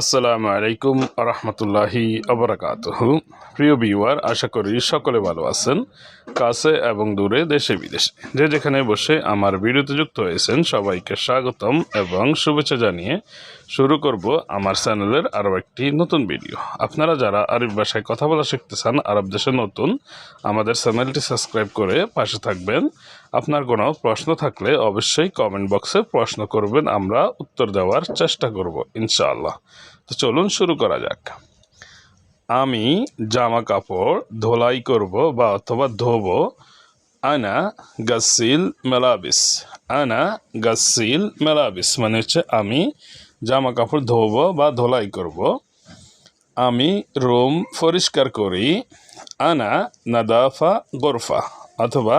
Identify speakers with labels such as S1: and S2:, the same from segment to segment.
S1: আসসালামু আলাইকুম রহমতুল্লাহি আবরাকাত প্রিয় ভিউয়ার, আশা করি সকলে ভালো আছেন, কাছে এবং দূরে, দেশে বিদেশে। যে যেখানে বসে আমার বিরতি যুক্ত হয়েছেন, সবাইকে স্বাগতম এবং শুভেচ্ছা জানিয়ে শুরু করব আমার চ্যানেলের আরও একটি নতুন ভিডিও। আপনারা যারা আরব ভাষায় কথা বলা শিখতে চান, আরব দেশে নতুন, আমাদের চ্যানেলটি সাবস্ক্রাইব করে পাশে থাকবেন। আপনার কোনো প্রশ্ন থাকলে অবশ্যই কমেন্ট বক্সে প্রশ্ন করবেন, আমরা উত্তর দেওয়ার চেষ্টা করব, ইনশাআল্লাহ। তো চলুন শুরু করা যাক। আমি জামা কাপড় ধোলাই করব বা অথবা ধোবো। আনা গাসিল মেলাবিস। আনা গাসিল মেলাবিস মানে হচ্ছে আমি জামা কাপড় ধোবো বা ধোলাই করব। আমি রুম পরিষ্কার করি। আনা নাদাফা গোরফা অথবা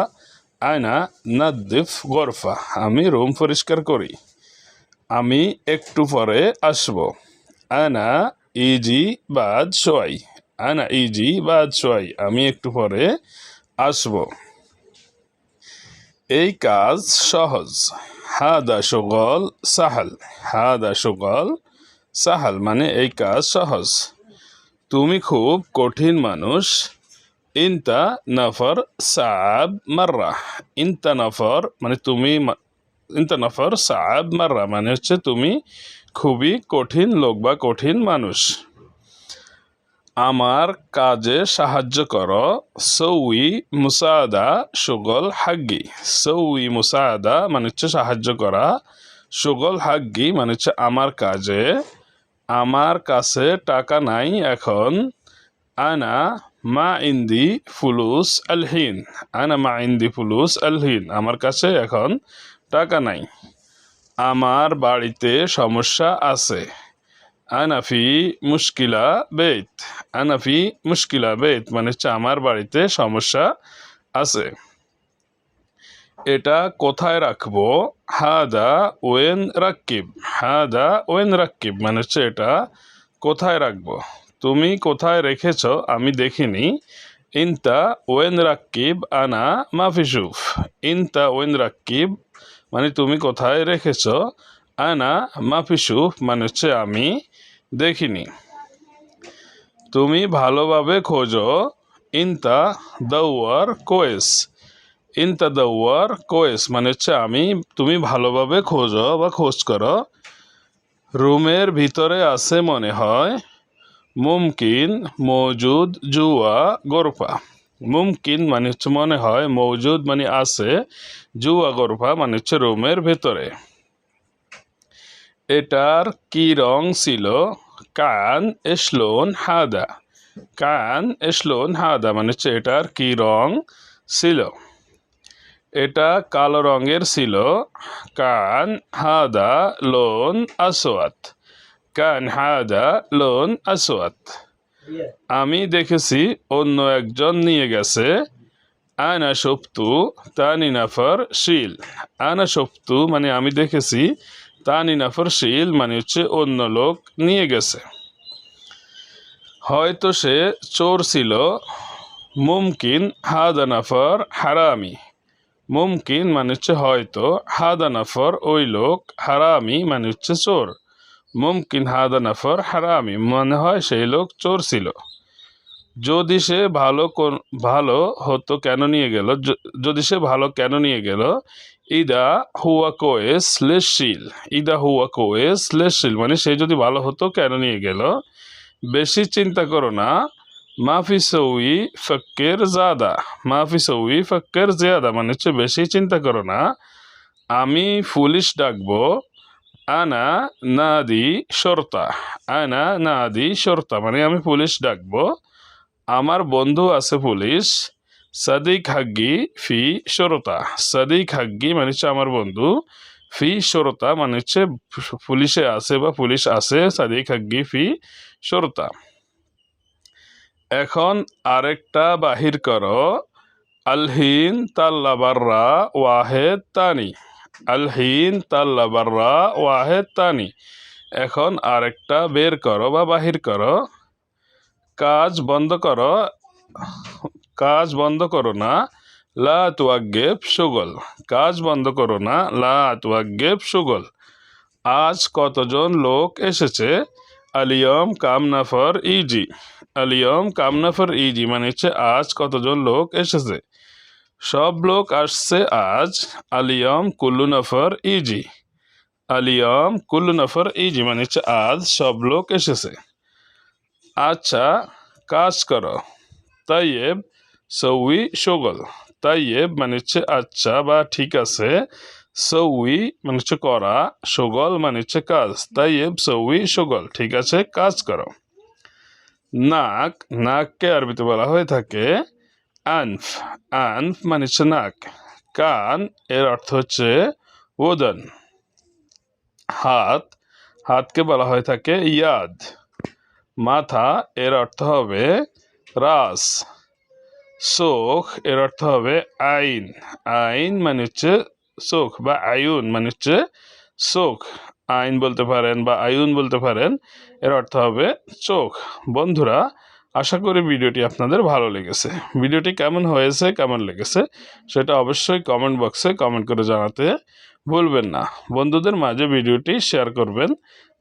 S1: আয়না নাদ্দিফ গরফা আমি রুম পরিষ্কার করি। আমি একটু পরে আসব। আনা ইজি বাদ সোয়াই আনা ইজি বাদ সোয়াই আমি একটু পরে আসব। এই কাজ সহজ। হাদা সুগল সাহাল। হাদা সুগল সাহাল মানে এই কাজ সহজ। তুমি খুব কঠিন মানুষ। ইনতা নফর সাব মাররা। ইনতা নফর মানে তুমি ইনতা নফর সাব মাররা মানে হচ্ছে তুমি খুবই কঠিন লোক বা কঠিন মানুষ। আমার কাজে সাহায্য করো। সৌই মুসাদা সুগল হাগ্গি। সৌই মুসাদা মানে হচ্ছে সাহায্য করা। সুগল হাগ্গি মানে হচ্ছে আমার কাজে। আমার কাছে টাকা নাই এখন। আনা মা ইন্দি ফুলুস আলহিন। আনা মা ইন্দি ফুলুস আলহিন। আমার কাছে এখন টাকা নাই। আমার বাড়িতে সমস্যা আছে। আনাফি মুশকিলা বেত। আনাফি মুশকিলা বেত মানে হচ্ছে আমার বাড়িতে সমস্যা আছে। এটা কোথায় রাখব? হাদা ওয়েন রাকিব হাদা ওয়েন রাকিব মানে হচ্ছে এটা কোথায় রাখব? তুমি কোথায় রেখেছ? আমি দেখিনি। ইনতা ওয়েন রাকিব আনা মাফিসুফ। ইনতা ওয়েন রাকিব মানে তুমি কোথায় রেখেছ? আনা মাফিসুফ মানে হচ্ছে আমি দেখিনি। তুমি ভালোভাবে খোঁজো। ইনতা দৌয়ার কোয়েস। ইনতা দৌয়ার কোয়েস মানে হচ্ছে আমি, তুমি ভালোভাবে খোঁজো বা খোঁজ করো। রুমের ভিতরে আছে মনে হয়, মুমকিন, মৌজুদ, জুয়া, গোরফা। মুমকিন মানে হচ্ছে মনে হয়, মৌজুদ মানে আছে, জুয়া, গোরফা মানে হচ্ছে রুমের ভিতরে। এটার কি রং ছিল? কান এসলোন হাদা। কান এসলোন হাদা মানে হচ্ছে এটার কি রং? ছিল। এটা কালো রঙের ছিল। কান হাদা লোন আসোয়াত কান হাদা লোন আসোয়াত আমি দেখেছি অন্য একজন নিয়ে গেছে। আনা সপ্তু তানি নাফর শিল। আনা সপ্তু মানে আমি দেখেছি তানি নাফর শিল মানে হচ্ছে অন্য লোক নিয়ে গেছে। হয়তো সে চোর ছিল। মুমকিন হাদা নাফর হারামি। মুমকিন মানে হচ্ছে হয়তো, হাদা নাফর ওই লোক, হারামি মানে হচ্ছে চোর। মুমকিন হাদা নাফর হারামি মনে হয় সেই লোক চোর ছিল। যদি সে ভালো ভালো হতো কেন নিয়ে গেল? যদি সে ভালো কেন নিয়ে গেল? ইদা হুয়া কোয়েস লেশিল ইদা হুয়া কোয়েস লেশিল মানে সে যদি ভালো হতো কেন নিয়ে গেল? বেশি চিন্তা করো না, মাফি সৌই ফক্কের জাদা, মাফি সৌই ফক্কের জিয়াদা মানে হচ্ছে বেশি চিন্তা করো না, আমি পুলিশ ডাকবো, আনা নাদি শর্তা, আনা নাদি শর্তা মানে আমি পুলিশ ডাকবো, আমার বন্ধু আছে পুলিশ সাদিক হাগ্গি ফি সরতা সাদিক হাগ্গি মানে হচ্ছে আমার বন্ধু। ফি সরতা মানে হচ্ছে পুলিশে আছে বা পুলিশ আছে, সাদিক হাগ্গি ফি সরতা এখন আরেকটা বাহির করো। আলহিন তাল্লা বাররা ওয়াহেদ তানি। আলহিন তাল্লা বাররা ওয়াহেদ তানি। এখন আরেকটা বের করো বা বাহির করো। কাজ বন্ধ করো। কাজ বন্ধ করো না, লা তুয়াগেব সুগল। কাজ বন্ধ করো না, লা তুয়াগেব সুগল। আজ কতজন লোক এসেছে? আলিয়ম কাম নাফর ইজি। আলিয়ম কাম নাফর ইজি মানে হচ্ছে আজ কতজন লোক এসেছে? সব লোক আসছে আজ আলিয়ম কুল্লু নফর ইজি। আলিয়ম কুল্লু নফর ইজি মানে হচ্ছে আজ সব লোক এসেছে। আচ্ছা কাজ করো। তাইয়েব সৌই সগল। তাইয়েব মানে হচ্ছে আচ্ছা বা ঠিক আছে, সৌই মানে হচ্ছে করা, সগল মানে হচ্ছে কাজ। তাইয়েব সৌই সগল, ঠিক আছে, কাজ করো। নাক, নাককে আরবিতে বলা হয়ে থাকে আনফ। আনফ মানে হচ্ছে নাক। কান এর অর্থ হচ্ছে ওদন। হাত, হাতকে বলা হয়ে থাকে ইয়াদ। মাথা এর অর্থ হবে রাস। চোখ এর অর্থ হবে আইন। আইন মানে হচ্ছে চোখ বা আয়ুন মানে হচ্ছে শোক আইন বলতে পারেন বা আয়ুন বলতে পারেন, এর অর্থ হবে চোখ। বন্ধুরা, আশা করি ভিডিওটি আপনাদের ভালো লেগেছে। ভিডিওটি কেমন হয়েছে, কেমন লেগেছে, সেটা অবশ্যই কমেন্ট বক্সে কমেন্ট করে জানাতে ভুলবেন না। বন্ধুদের মাঝে ভিডিওটি শেয়ার করবেন,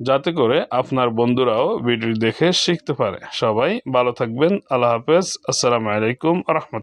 S1: যাতে করে আপনার বন্ধুরাও ভিডিও দেখে শিখতে পারে। সবাই ভালো থাকবেন। আল্লাহ হাফেজ। আসসালামু আলাইকুম রহমত